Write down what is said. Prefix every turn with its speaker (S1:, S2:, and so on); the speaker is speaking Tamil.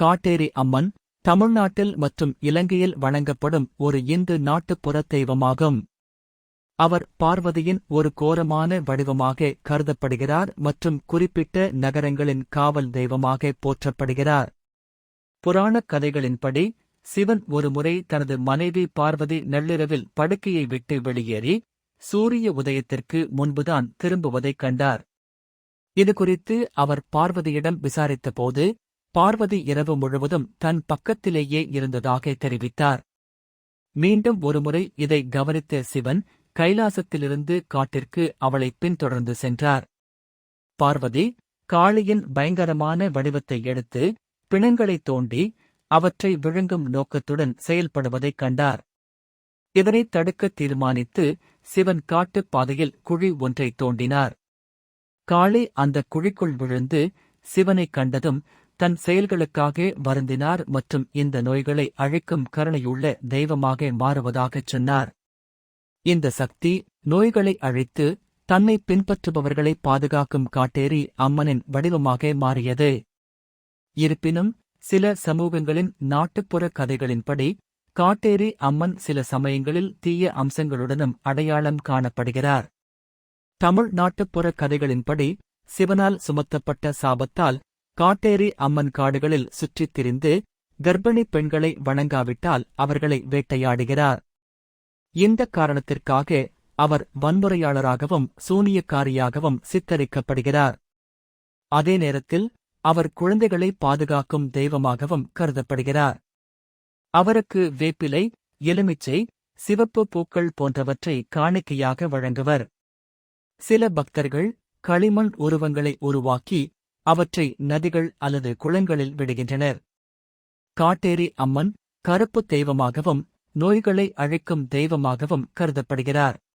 S1: காட்டேரி அம்மன் தமிழ்நாட்டில் மற்றும் இலங்கையில் வணங்கப்படும் ஒரு இந்து நாட்டுப்புற தெய்வமாகும். அவர் பார்வதியின் ஒரு கோரமான வடிவமாக கருதப்படுகிறார் மற்றும் குறிப்பிட்ட நகரங்களின் காவல் தெய்வமாக போற்றப்படுகிறார். புராணக் கதைகளின்படி சிவன் ஒருமுறை தனது மனைவி பார்வதி நள்ளிரவில் படுக்கையை விட்டு வெளியேறி சூரிய உதயத்திற்கு முன்புதான் திரும்புவதைக் கண்டார். இது குறித்து அவர் பார்வதியிடம் விசாரித்தபோது பார்வதி இரவு முழுவதும் தன் பக்கத்திலேயே இருந்ததாக தெரிவித்தார். மீண்டும் ஒருமுறை இதை கவனித்த சிவன் கைலாசத்திலிருந்து காட்டிற்கு அவளை பின்தொடர்ந்து சென்றார். பார்வதி காளியின் பயங்கரமான வடிவத்தை எடுத்து பிணங்களைத் தோண்டி அவற்றை விழுங்கும் நோக்கத்துடன் செயல்படுவதைக் கண்டார். இதனைத் தடுக்க தீர்மானித்து சிவன் காட்டுப் பாதையில் குழி ஒன்றைத் தோண்டினார். காளி அந்த குழிக்குள் விழுந்து சிவனைக் கண்டதும் தன் செயல்களுக்காக வருந்தினார் மற்றும் இந்த நோய்களை அழிக்கும் கருணையுள்ள தெய்வமாக மாறுவதாகச் சொன்னார். இந்த சக்தி நோய்களை அழித்து தன்னை பின்பற்றுபவர்களை பாதுகாக்கும் காட்டேரி அம்மனின் வடிவமாக மாறியது. இருப்பினும் சில சமூகங்களின் நாட்டுப்புற கதைகளின்படி காட்டேரி அம்மன் சில சமயங்களில் தீய அம்சங்களுடனும் அடையாளம் காணப்படுகிறார். தமிழ் நாட்டுப்புற கதைகளின்படி சிவனால் சுமத்தப்பட்ட சாபத்தால் காட்டேரி அம்மன் காடுகளில் சுற்றித் திரிந்து கர்ப்பிணிப் பெண்களை வணங்காவிட்டால் அவர்களை வேட்டையாடுகிறார். இந்த காரணத்திற்காக அவர் வன்முறையாளராகவும் சூனியக்காரியாகவும் சித்தரிக்கப்படுகிறார். அதே நேரத்தில் அவர் குழந்தைகளை பாதுகாக்கும் தெய்வமாகவும் கருதப்படுகிறார். அவருக்கு வேப்பிலை எலுமிச்சை சிவப்பு பூக்கள் போன்றவற்றை காணிக்கையாக வழங்குவர். சில பக்தர்கள் களிமண் உருவங்களை உருவாக்கி அவற்றை நதிகள் அல்லது குளங்களில் விடுகின்றனர். காட்டேரி அம்மன் கருப்புத் தெய்வமாகவும் நோய்களை அழிக்கும் தெய்வமாகவும் கருதப்படுகிறார்.